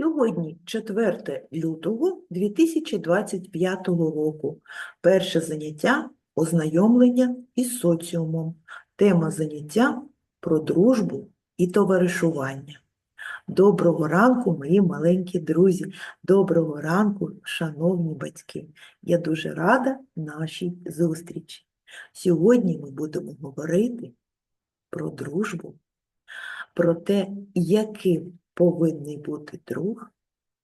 Сьогодні 4 лютого 2025 року. Перше заняття ознайомлення із соціумом. Тема заняття про дружбу і товаришування. Доброго ранку, мої маленькі друзі. Доброго ранку, шановні батьки. Я дуже рада нашій зустрічі. Сьогодні ми будемо говорити про дружбу, про те, яким повинний бути друг,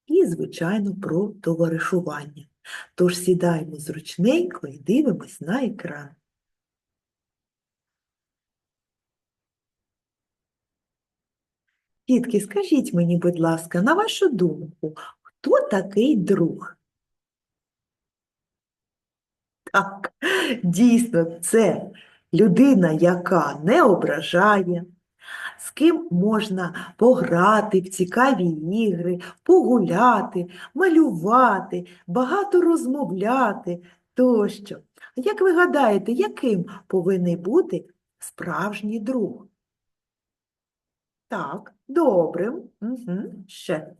і, звичайно, про товаришування. Тож сідаємо зручненько і дивимось на екран. Дітки, скажіть мені, будь ласка, на вашу думку, хто такий друг? Так, дійсно, це людина, яка не ображає, ким можна пограти в цікаві ігри, погуляти, малювати, багато розмовляти тощо. Як ви гадаєте, яким повинен бути справжній друг? Так, добрим. Угу. Ще.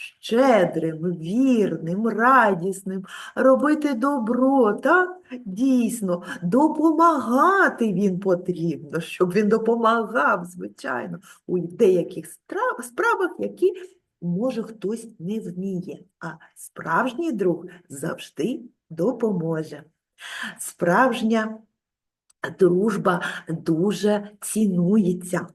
Щедрим, вірним, радісним, робити добро, так? Дійсно, допомагати він потрібно, щоб він допомагав, звичайно, у деяких справах, які, може, хтось не вміє, а справжній друг завжди допоможе. Справжня дружба дуже цінується.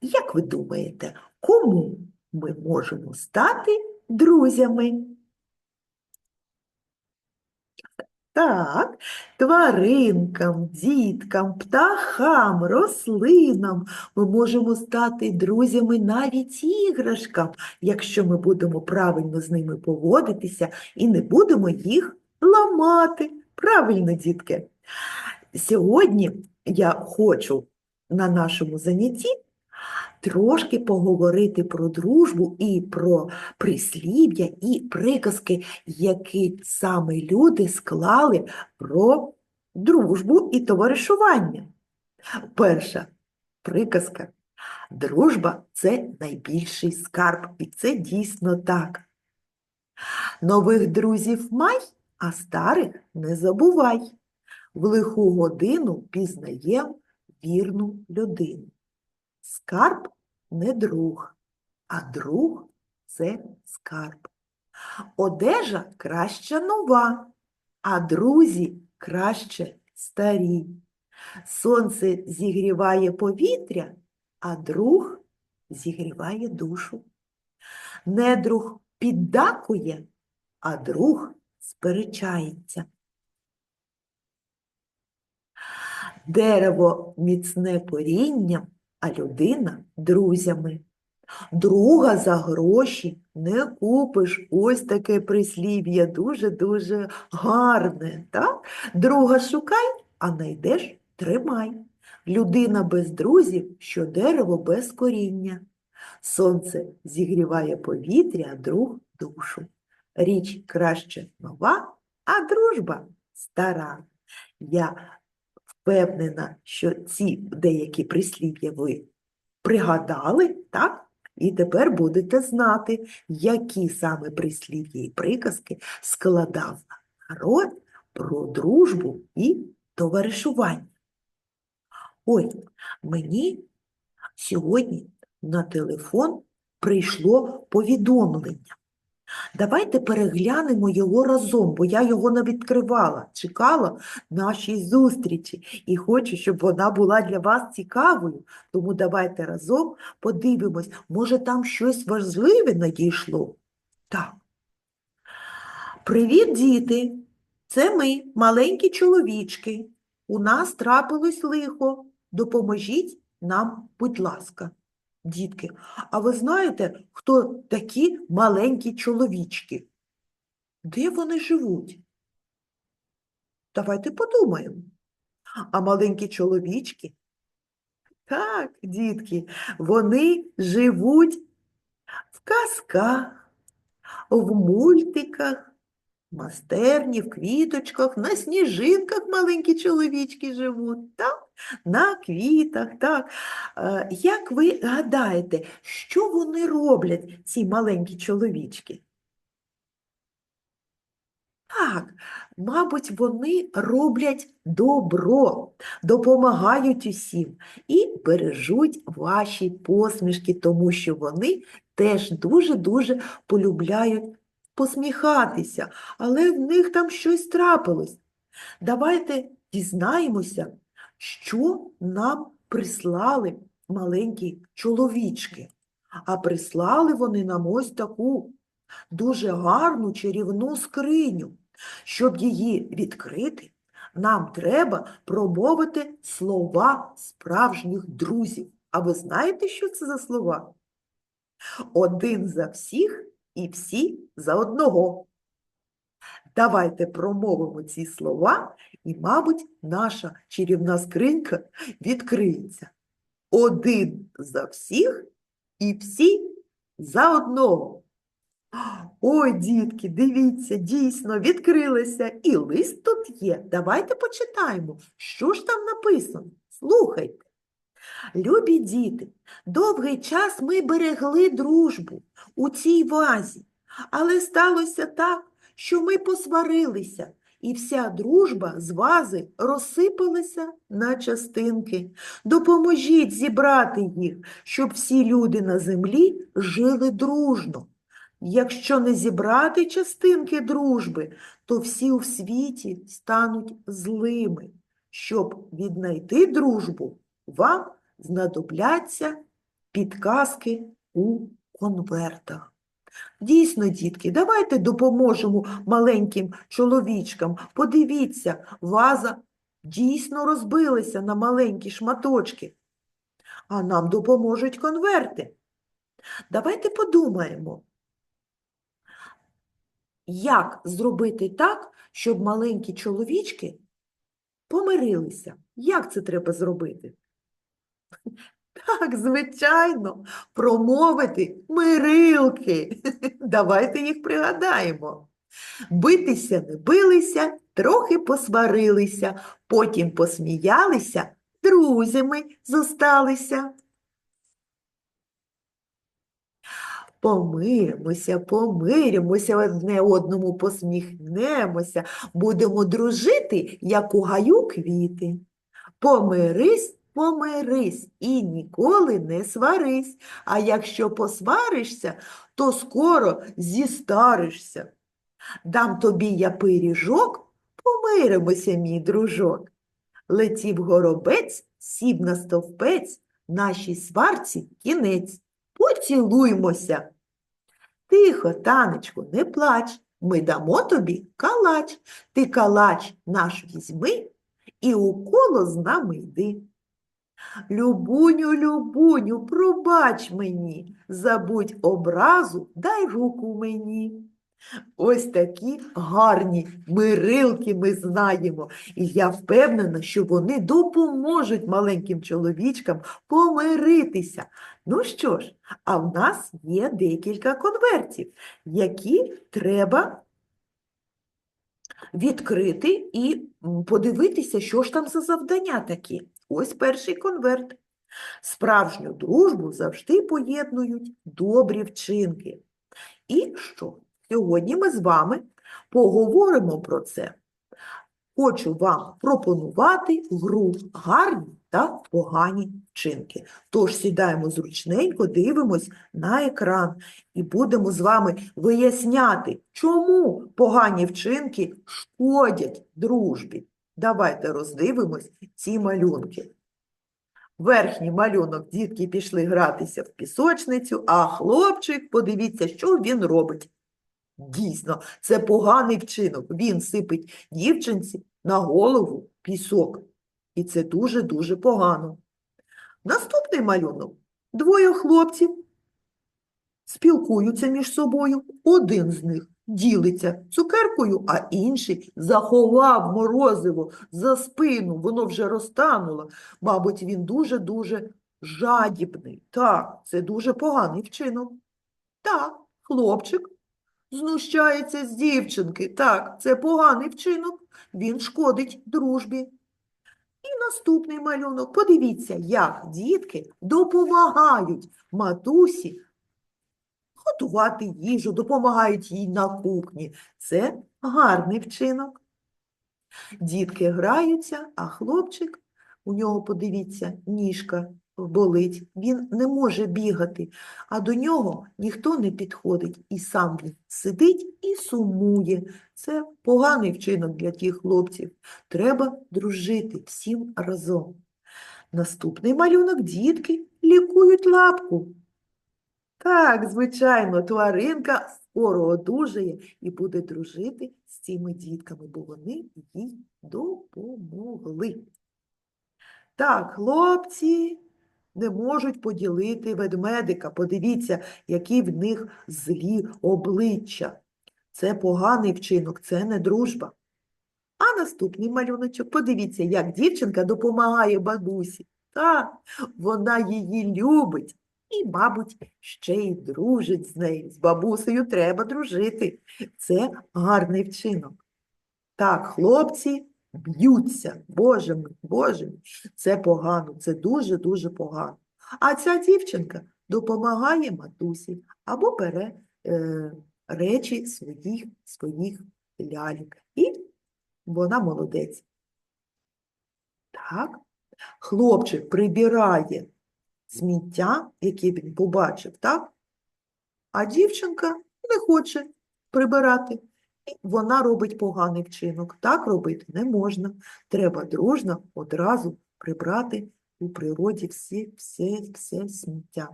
Як ви думаєте, кому ми можемо стати друзями? Так, тваринкам, діткам, птахам, рослинам ми можемо стати друзями навіть іграшкам, якщо ми будемо правильно з ними поводитися і не будемо їх ламати. Правильно, дітки? Сьогодні я хочу на нашому занятті трошки поговорити про дружбу і про прислів'я і приказки, які саме люди склали про дружбу і товаришування. Перша приказка. Дружба це найбільший скарб, і це дійсно так. Нових друзів май, а старих не забувай. В лиху годину пізнаєм вірну людину. Скарб не друг, а друг це скарб. Одежа краще нова, а друзі краще старі. Сонце зігріває повітря, а друг зігріває душу. Недруг піддакує, а друг сперечається. Дерево міцне корінням, а людина друзями. Друга за гроші не купиш. Ось таке прислів'я дуже-дуже гарне. Так? Друга шукай, а найдеш тримай. Людина без друзів, що дерево без коріння. Сонце зігріває повітря, а друг душу. Річ краще нова, а дружба стара. Я впевнена, що ці деякі прислів'я ви пригадали, так? І тепер будете знати, які саме прислів'я і приказки складав народ про дружбу і товаришування. Ой, мені сьогодні на телефон прийшло повідомлення. Давайте переглянемо його разом, бо я його не відкривала, чекала нашій зустрічі і хочу, щоб вона була для вас цікавою. Тому давайте разом подивимось, може там щось важливе надійшло. Так. Привіт, діти! Це ми, маленькі чоловічки. У нас трапилось лихо. Допоможіть нам, будь ласка. Дітки, а ви знаєте, хто такі маленькі чоловічки? Де вони живуть? Давайте подумаємо. А маленькі чоловічки? Так, дітки, вони живуть в казках, в мультиках, в майстерні, в квіточках, на сніжинках маленькі чоловічки живуть, так? На квітах, так. Е, Як ви гадаєте, що вони роблять, ці маленькі чоловічки? Так, мабуть, вони роблять добро, допомагають усім і бережуть ваші посмішки, тому що вони теж дуже-дуже полюбляють посміхатися, але в них там щось трапилось. Давайте дізнаємося, що нам прислали маленькі чоловічки. А прислали вони нам ось таку дуже гарну чарівну скриню. Щоб її відкрити, нам треба промовити слова справжніх друзів. А ви знаєте, що це за слова? Один за всіх і всі за одного. Давайте промовимо ці слова, і, мабуть, наша чарівна скринька відкриється. Один за всіх і всі за одного. Ой, дітки, дивіться, дійсно відкрилося. І лист тут є. Давайте почитаємо, що ж там написано. Слухайте. Любі діти, довгий час ми берегли дружбу у цій вазі, але сталося так, що ми посварилися, і вся дружба з вази розсипалася на частинки. Допоможіть зібрати їх, щоб всі люди на землі жили дружно. Якщо не зібрати частинки дружби, то всі у світі стануть злими. Щоб віднайти дружбу, вам знадобляться підказки у конвертах. Дійсно, дітки, давайте допоможемо маленьким чоловічкам. Подивіться, ваза дійсно розбилася на маленькі шматочки, а нам допоможуть конверти. Давайте подумаємо, як зробити так, щоб маленькі чоловічки помирилися. Як це треба зробити? Так, звичайно, промовити мирилки. Давайте їх пригадаємо. Битися не билися, трохи посварилися, потім посміялися, друзями зосталися. Помиримося, помиримося, одне одному посміхнемося, будемо дружити, як у гаю квіти. Помирись, помирись і ніколи не сварись, а якщо посваришся, то скоро зістаришся. Дам тобі я пиріжок, помиримося, мій дружок. Летів горобець, сів на стовпець, нашій сварці кінець. Поцілуймося. Тихо, танечко, не плач, ми дамо тобі калач. Ти калач наш візьми і у коло з нами йди. Любуню, любуню, пробач мені, забудь образу, дай руку мені. Ось такі гарні мирилки ми знаємо, і я впевнена, що вони допоможуть маленьким чоловічкам помиритися. Ну що ж, а в нас є декілька конвертів, які треба відкрити і подивитися, що ж там за завдання такі. Ось перший конверт. Справжню дружбу завжди поєднують добрі вчинки. І що? Сьогодні ми з вами поговоримо про це. Хочу вам пропонувати гру гарні та погані вчинки. Тож сідаємо зручненько, дивимось на екран і будемо з вами виясняти, чому погані вчинки шкодять дружбі. Давайте роздивимось ці малюнки. Верхній малюнок дітки пішли гратися в пісочницю, а хлопчик, подивіться, що він робить. Дійсно, це поганий вчинок. Він сипить дівчинці на голову пісок. І це дуже-дуже погано. Наступний малюнок. Двоє хлопців спілкуються між собою. Один з них ділиться цукеркою, а інший заховав морозиво за спину. Воно вже розтануло. Мабуть, він дуже-дуже жадібний. Так, це дуже поганий вчинок. Так, хлопчик знущається з дівчинки. Так, це поганий вчинок. Він шкодить дружбі. І наступний малюнок. Подивіться, як дітки допомагають матусі готувати їжу, допомагають їй на кухні. Це гарний вчинок. Дітки граються, а хлопчик, у нього, подивіться, ніжка болить, він не може бігати, а до нього ніхто не підходить, і сам сидить і сумує. Це поганий вчинок для тих хлопців. Треба дружити всім разом. Наступний малюнок дітки лікують лапку. Так, звичайно, тваринка скоро одужає і буде дружити з цими дітками, бо вони їй допомогли. Так, хлопці не можуть поділити ведмедика. Подивіться, які в них злі обличчя. Це поганий вчинок, це не дружба. А наступний малюночок, подивіться, як дівчинка допомагає бабусі. Так, вона її любить і, мабуть, ще й дружить з нею. З бабусею треба дружити. Це гарний вчинок. Так, хлопці б'ються. Боже мій, Боже мій, це погано, це дуже-дуже погано. А ця дівчинка допомагає матусі або бере е, речі своїх, своїх ляльок. І вона молодець. Так, хлопчик прибирає сміття, яке він побачив, так? А дівчинка не хоче прибирати. І вона робить поганий вчинок. Так робити не можна. Треба дружно одразу прибрати у природі все, все, все сміття.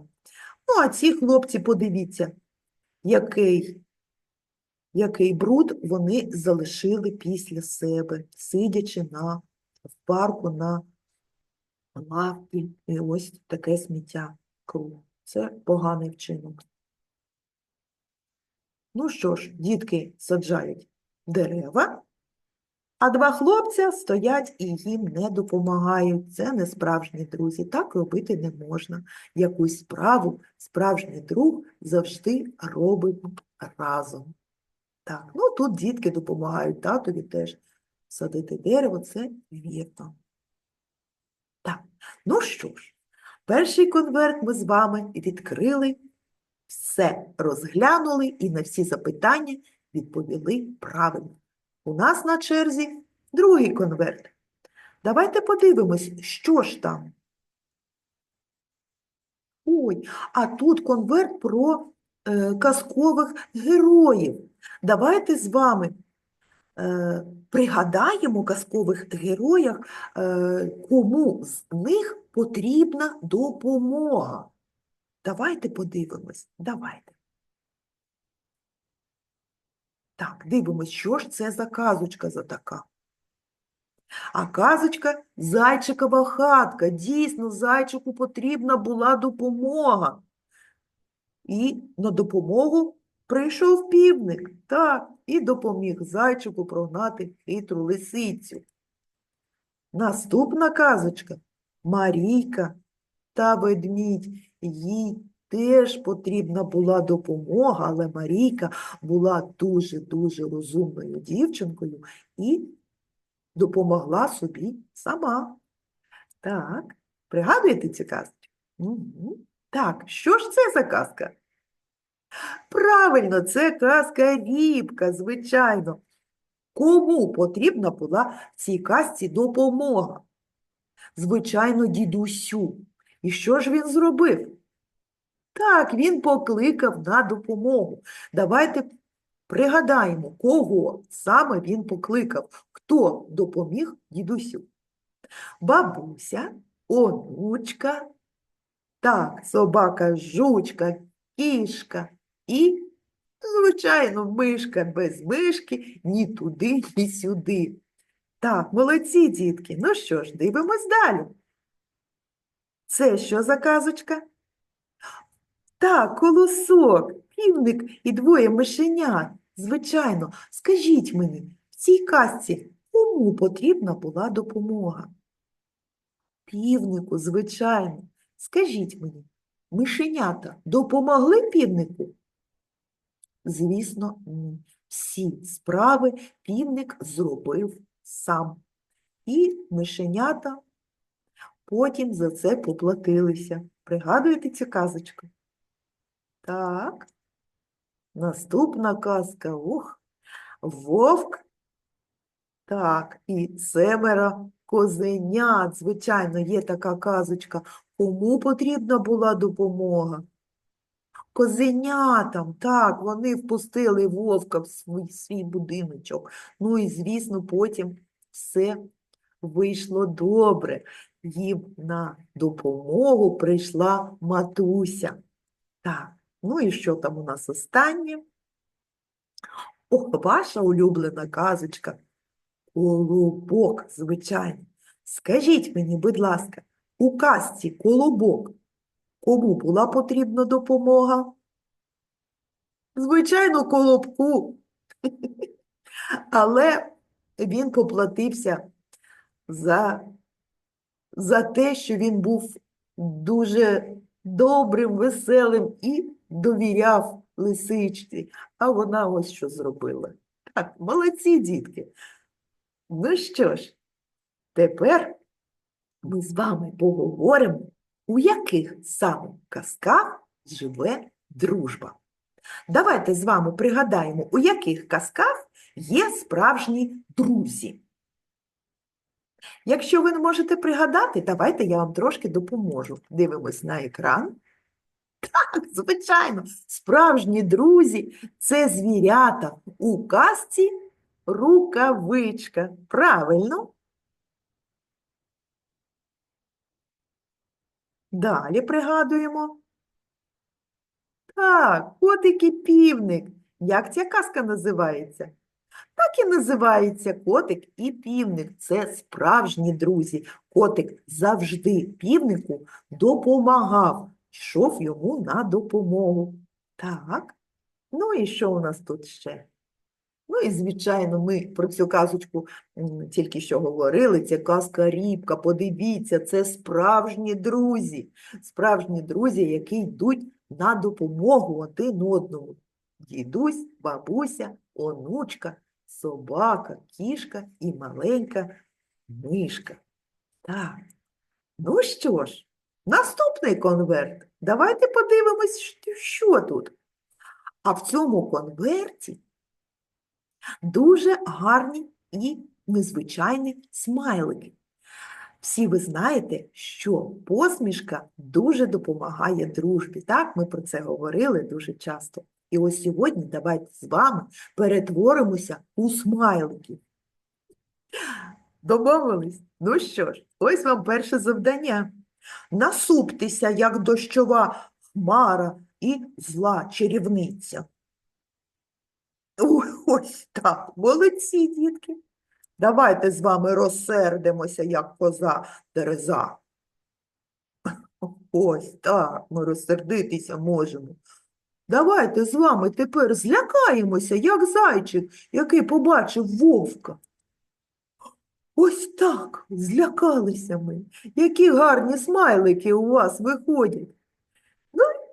Ну, а ці хлопці, подивіться, який, який бруд вони залишили після себе, сидячи на, в парку на лавці. І ось таке сміття кругом. Це поганий вчинок. Ну що ж, дітки саджають дерева, а два хлопця стоять і їм не допомагають. Це не справжні друзі. Так робити не можна. Якусь справу справжній друг завжди робить разом. Так, ну тут дітки допомагають татові теж садити дерево, це вірно. Ну що ж, перший конверт ми з вами відкрили, все розглянули і на всі запитання відповіли правильно. У нас на черзі другий конверт. Давайте подивимось, що ж там. Ой, а тут конверт про е, казкових героїв. Давайте з вами пригадаємо казкових героях, е, кому з них потрібна допомога. Давайте подивимось. Давайте. Так, дивимось, що ж це за казочка за така. А казочка зайчикова хатка. Дійсно, зайчику потрібна була допомога. І на допомогу прийшов півник, так, і допоміг зайчику прогнати хитру лисицю. Наступна казочка Марійка та ведмідь. Їй теж потрібна була допомога, але Марійка була дуже-дуже розумною дівчинкою і допомогла собі сама. Так, пригадуєте цю казку? Угу. Так, що ж це за казка? Правильно, це казка Рібка, звичайно. Кому потрібна була в цій казці допомога? Звичайно, дідусю. І що ж він зробив? Так, він покликав на допомогу. Давайте пригадаємо, кого саме він покликав, хто допоміг дідусю. Бабуся, онучка, так, собака, жучка, кішка і, звичайно, мишка без мишки ні туди, ні сюди. Так, молодці, дітки. Ну що ж, дивимось далі. Це що за казочка? Так, колосок, півник і двоє мишенят. Звичайно, скажіть мені, в цій казці кому потрібна була допомога? Півнику, звичайно. Скажіть мені, мишенята допомогли півнику? Звісно, ні. Всі справи півник зробив сам. і мишенята потім за це поплатилися. Пригадуєте цю казочку? Так. Наступна казка. Ух, вовк. Так, і семеро козенят. Звичайно, є така казочка. Кому потрібна була допомога? Козенятам, так, вони впустили вовка в свій, свій будиночок. Ну і, звісно, потім все вийшло добре. Їм на допомогу прийшла матуся. Так, ну і що там у нас останнє? О, ваша улюблена казочка. Колобок, звичайно. Скажіть мені, будь ласка, у казці Колобок кому була потрібна допомога? Звичайно, Колобку. Але він поплатився за, за те, що він був дуже добрим, веселим і довіряв лисичці. А вона ось що зробила. Так, молодці, дітки. Ну що ж, тепер ми з вами поговоримо, у яких саме казках живе дружба. Давайте з вами пригадаємо, у яких казках є справжні друзі. Якщо ви не можете пригадати, давайте я вам трошки допоможу. Дивимось на екран. Так, звичайно, справжні друзі це звірята у казці рукавичка. Правильно? Далі пригадуємо. Так, котик і півник. Як ця казка називається? Так і називається котик і півник. Це справжні друзі. Котик завжди півнику допомагав, йшов йому на допомогу. Так, ну і що у нас тут ще? Ну і, звичайно, ми про цю казочку тільки що говорили. Це казка Рібка. Подивіться, це справжні друзі. Справжні друзі, які йдуть на допомогу один одному. Дідусь, бабуся, онучка, собака, кішка і маленька мишка. Так. Ну що ж, наступний конверт. Давайте подивимось, що- тут. А в цьому конверті дуже гарні і незвичайні смайлики. Всі ви знаєте, що посмішка дуже допомагає дружбі. Так, ми про це говорили дуже часто. І ось сьогодні давайте з вами перетворимося у смайликів. Домовились? Ну що ж, ось вам перше завдання. Насуптеся, як дощова хмара і зла чарівниця. Ой, Ось так, молодці, дітки. Давайте з вами розсердимося, як коза Тереза. Ось так, ми розсердитися можемо. Давайте з вами тепер злякаємося, як зайчик, який побачив вовка. Ось так, злякалися ми. Які гарні смайлики у вас виходять.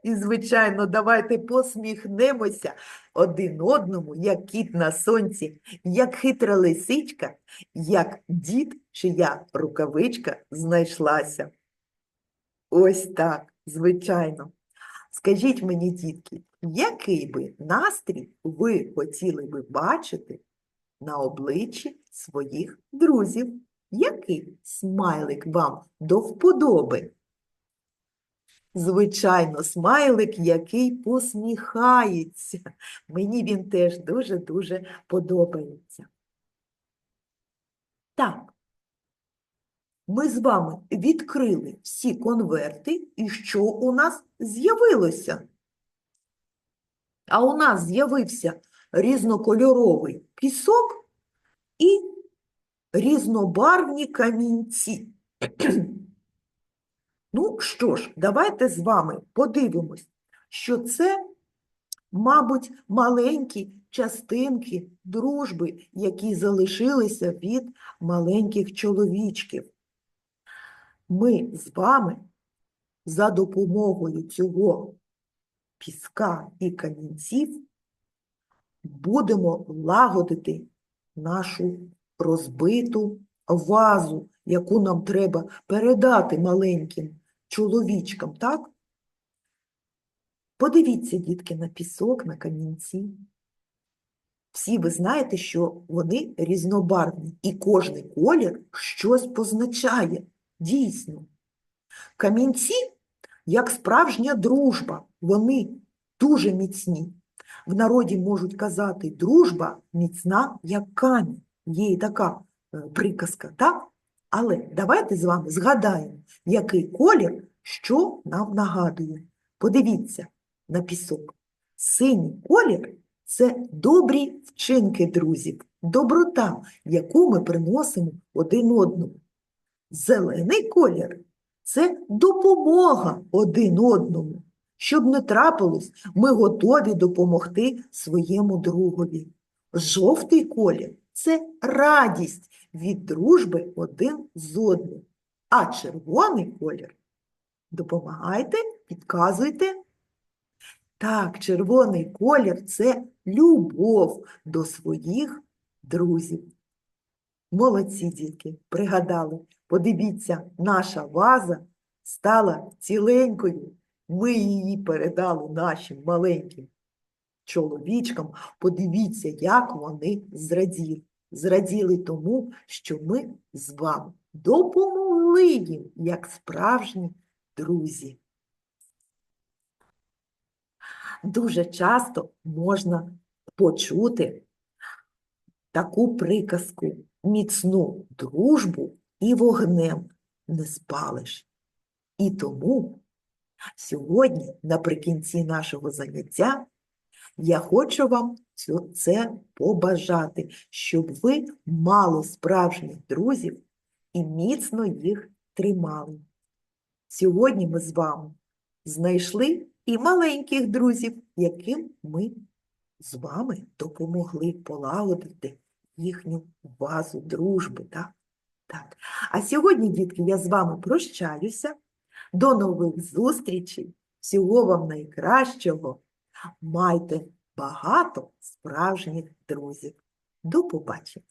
І, звичайно, давайте посміхнемося один одному, як кіт на сонці, як хитра лисичка, як дід, чия рукавичка знайшлася. Ось так, звичайно. Скажіть мені, дітки, який би настрій ви хотіли би бачити на обличчі своїх друзів? Який смайлик вам до вподоби? Звичайно, смайлик, який посміхається. Мені він теж дуже-дуже подобається. Так, ми з вами відкрили всі конверти, і що у нас з'явилося? А у нас з'явився різнокольоровий пісок і різнобарвні камінці. Ну що ж, давайте з вами подивимось, що це, мабуть, маленькі частинки дружби, які залишилися від маленьких чоловічків. Ми з вами за допомогою цього піска і камінців будемо лагодити нашу розбиту вазу, яку нам треба передати маленьким чоловічкам, так? Подивіться, дітки, на пісок, на камінці. Всі ви знаєте, що вони різнобарвні, і кожний колір щось позначає. Дійсно. Камінці, як справжня дружба, вони дуже міцні. В народі можуть казати дружба міцна, як камінь. Є і така е, приказка, так? Але давайте з вами згадаємо, який колір що нам нагадує. Подивіться на пісок. Синій колір це добрі вчинки друзів, доброта, яку ми приносимо один одному. Зелений колір це допомога один одному. Щоб не трапилось, ми готові допомогти своєму другові. Жовтий колір це радість від дружби один з одним. А червоний колір допомагайте, підказуйте. Так, червоний колір це любов до своїх друзів. Молодці, дітки, пригадали. Подивіться, наша ваза стала ціленькою. Ми її передали нашим маленьким чоловічкам. Подивіться, як вони зраділи. Зраділи тому, що ми з вами допомогли їм, як справжні друзі. Дуже часто можна почути таку приказку міцну дружбу і вогнем не спалиш. І тому сьогодні, наприкінці нашого заняття, я хочу вам це побажати, щоб ви мали справжніх друзів і міцно їх тримали. Сьогодні ми з вами знайшли і маленьких друзів, яким ми з вами допомогли полагодити їхню базу дружби. Так? Так. А сьогодні, дітки, я з вами прощаюся. До нових зустрічей. Всього вам найкращого. Майте багато справжніх друзів. До побачення!